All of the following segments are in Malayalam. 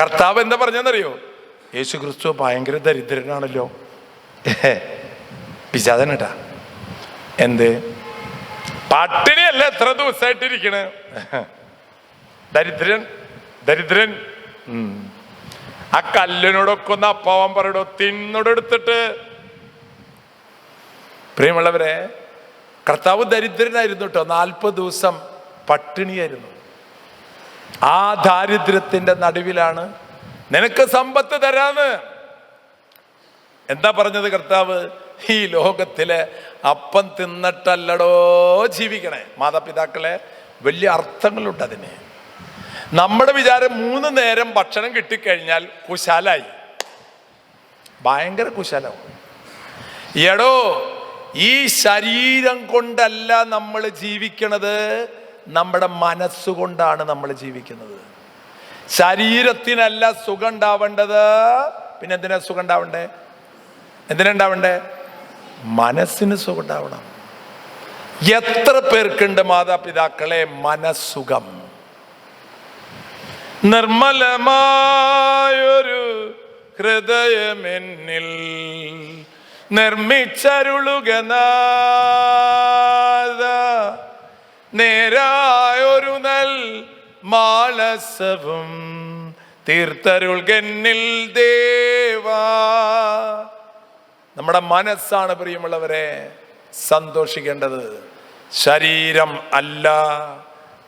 കർത്താവ് എന്താ പറഞ്ഞെന്നറിയോ യേശു ക്രിസ്തു ഭയങ്കര ദരിദ്രനാണല്ലോ. പിശാദനട്ടാ എന്ത്? പട്ടിണിയല്ല എത്ര ദിവസമായിട്ടിരിക്കണ് ദരിദ്രൻ ദരിദ്രൻ. ഉം. ആ കല്ലിനോടൊക്കെ ഒന്ന് അപ്പാവൻ പറയടോ തിന്നോടെടുത്തിട്ട് പ്രിയമുള്ളവരെ കർത്താവ് ദരിദ്രനായിരുന്നു കേട്ടോ. നാൽപ്പത് ദിവസം പട്ടിണിയായിരുന്നു. ആ ദാരിദ്ര്യത്തിന്റെ നടുവിലാണ് നിനക്ക് സമ്പത്ത് തരാന്ന്. എന്താ പറഞ്ഞത് കർത്താവ്? ഈ ലോകത്തിലെ അപ്പം തിന്നിട്ടല്ലടോ ജീവിക്കണേ. മാതാപിതാക്കളെ വലിയ അർത്ഥങ്ങളുണ്ട് അതിന്. നമ്മുടെ വിചാരം മൂന്ന് നേരം ഭക്ഷണം കിട്ടിക്കഴിഞ്ഞാൽ കുശാലായി. ഭയങ്കര കുശാലാവും. എടോ ഈ ശരീരം കൊണ്ടല്ല നമ്മൾ ജീവിക്കണത്. നമ്മുടെ മനസ്സുകൊണ്ടാണ് നമ്മൾ ജീവിക്കുന്നത്. ശരീരത്തിനല്ല സുഖം ഉണ്ടാവേണ്ടത് പിന്നെ എന്തിനാ സുഖം ഉണ്ടാവണ്ടേ എന്തിനാ ഉണ്ടാവണ്ടേ? മനസ്സിന് സുഖം ഉണ്ടാവണം എത്ര പേർക്കുണ്ട് മാതാപിതാക്കളെ? മനസ്സുഖം. നിർമ്മലമായൊരു ഹൃദയമെന്നിൽ നിർമ്മിച്ചരുളുക നാഥ. നേരായൊരു നൽ മാളസവും തീർത്തരുൾ ഗന്നിൽ ദേവാ. നമ്മുടെ മനസ്സാണ് പ്രിയമുള്ളവരെ സന്തോഷിക്കേണ്ടത്. ശരീരം അല്ല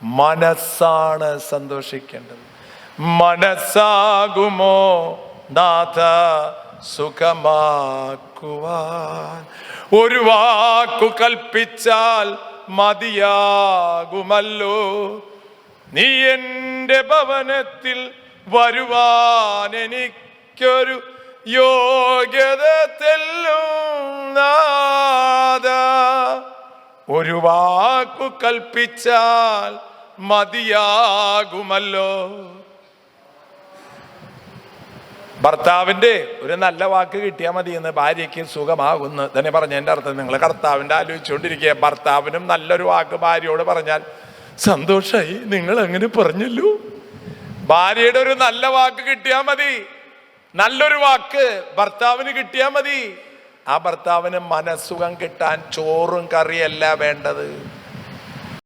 മനസ്സാണ് സന്തോഷിക്കേണ്ടത്. മനസ്സാകുമോ നാഥ സുഖമാക്കുവാൻ. ഒരു വാക്കു കൽപ്പിച്ചാൽ മതിയാകുമല്ലോ. നീ എന്റെ ഭവനത്തിൽ വരുവാൻ എനിക്കൊരു യോഗ്യത തെല്ലും ഒരു വാക്കു കൽപ്പിച്ചാൽ മതിയാകുമല്ലോ. ഭർത്താവിന്റെ ഒരു നല്ല വാക്ക് കിട്ടിയാൽ മതി എന്ന് ഭാര്യയ്ക്ക് സുഖമാകുന്നു. തന്നെ എന്റെ അർത്ഥം. നിങ്ങൾ കർത്താവിന്റെ ആലോചിച്ചുകൊണ്ടിരിക്കുക. ഭർത്താവിനും നല്ലൊരു വാക്ക് ഭാര്യയോട് പറഞ്ഞാൽ സന്തോഷമായി നിങ്ങൾ അങ്ങനെ പറഞ്ഞല്ലോ. ഭാര്യയുടെ ഒരു നല്ല വാക്ക് കിട്ടിയാൽ മതി. നല്ലൊരു വാക്ക് ഭർത്താവിന് കിട്ടിയാൽ മതി. ആ ഭർത്താവിന് മനസ്സുഖം കിട്ടാൻ ചോറും കറിയല്ല വേണ്ടത്.